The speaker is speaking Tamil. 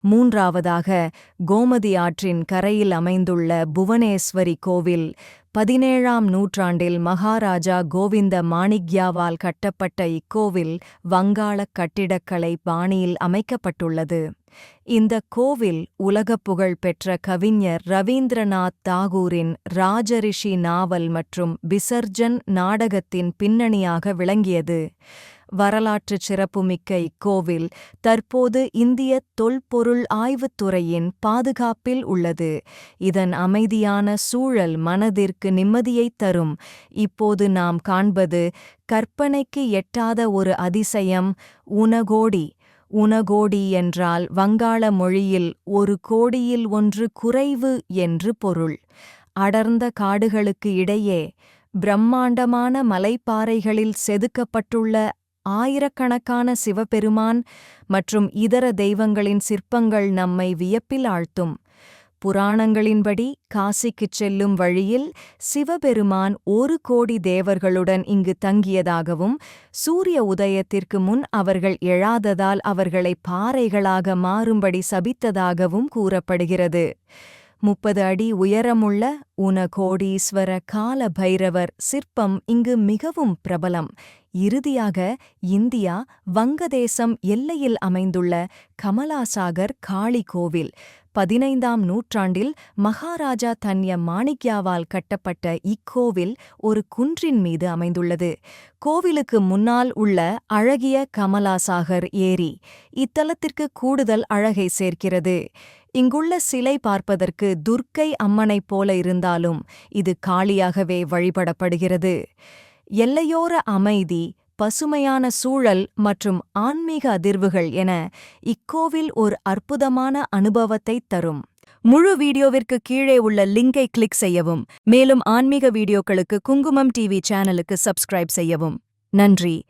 மூன்றாவதாக கோமதி ஆற்றின் கரையில் அமைந்துள்ள புவனேஸ்வரி கோவில் பதினேழாம் நூற்றாண்டில் மகாராஜா கோவிந்த மாணிக்யாவால் கட்டப்பட்ட இக்கோவில் வங்காளக் கட்டிடக்கலை பாணியில் அமைக்கப்பட்டுள்ளது. இந்த கோவில் உலகப் புகழ் பெற்ற கவிஞர் ரவீந்திரநாத் தாகூரின் ராஜரிஷி நாவல் மற்றும் விசர்ஜன் நாடகத்தின் பின்னணியாக விளங்கியது. வரலாற்றுச் சிறப்புமிக்க இக்கோவில் தற்போது இந்திய தொல்பொருள் ஆய்வுத் துறையின் பாதுகாப்பில் உள்ளது. இதன் அமைதியான சூழல் மனதிற்கு நிம்மதியைத் தரும். இப்போது நாம் காண்பது கற்பனைக்கு எட்டாத ஒரு அதிசயம் உனகோடி. உனகோடி என்றால் வங்காள மொழியில் ஒரு கோடியில் ஒன்று குறைவு என்று பொருள். அடர்ந்த காடுகளுக்கு இடையே பிரம்மாண்டமான மலைப்பாறைகளில் செதுக்கப்பட்டுள்ள ஆயிரக்கணக்கான சிவபெருமான் மற்றும் இதர தெய்வங்களின் சிற்பங்கள் நம்மை வியப்பில் ஆழ்த்தும். புராணங்களின்படி காசிக்குச் செல்லும் வழியில் சிவபெருமான் ஒரு கோடி தேவர்களுடன் இங்கு தங்கியதாகவும் சூரிய உதயத்திற்கு முன் அவர்கள் எழாததால் அவர்களை பாறைகளாக மாறும்படி சபித்ததாகவும் கூறப்படுகிறது. முப்பது அடி உயரமுள்ள உனகோடீஸ்வர கால பைரவர் சிற்பம் இங்கு மிகவும் பிரபலம். இறுதியாக இந்தியா வங்கதேசம் எல்லையில் அமைந்துள்ள கமலாசாகர் காளி கோவில். பதினைந்தாம் நூற்றாண்டில் மகாராஜா தன்ய மாணிக்யாவால் கட்டப்பட்ட இக்கோவில் ஒரு குன்றின் மீது அமைந்துள்ளது. கோவிலுக்கு முன்னால் உள்ள அழகிய கமலாசாகர் ஏரி இத்தலத்திற்கு கூடுதல் அழகை சேர்க்கிறது. இங்குள்ள சிலை பார்ப்பதற்கு துர்க்கை அம்மனைப் போல இருந்தாலும் இது காளியாகவே வழிபடப்படுகிறது. எல்லையோர அமைதி பசுமையான சூழல் மற்றும் ஆன்மீக அதிர்வுகள் என இக்கோவில் ஒரு அற்புதமான அனுபவத்தைத் தரும். முழு வீடியோவிற்கு கீழே உள்ள லிங்கை கிளிக் செய்யவும் மேலும் ஆன்மீக வீடியோக்களுக்கு குங்குமம் டிவி சேனலுக்கு சப்ஸ்கிரைப் செய்யவும். நன்றி.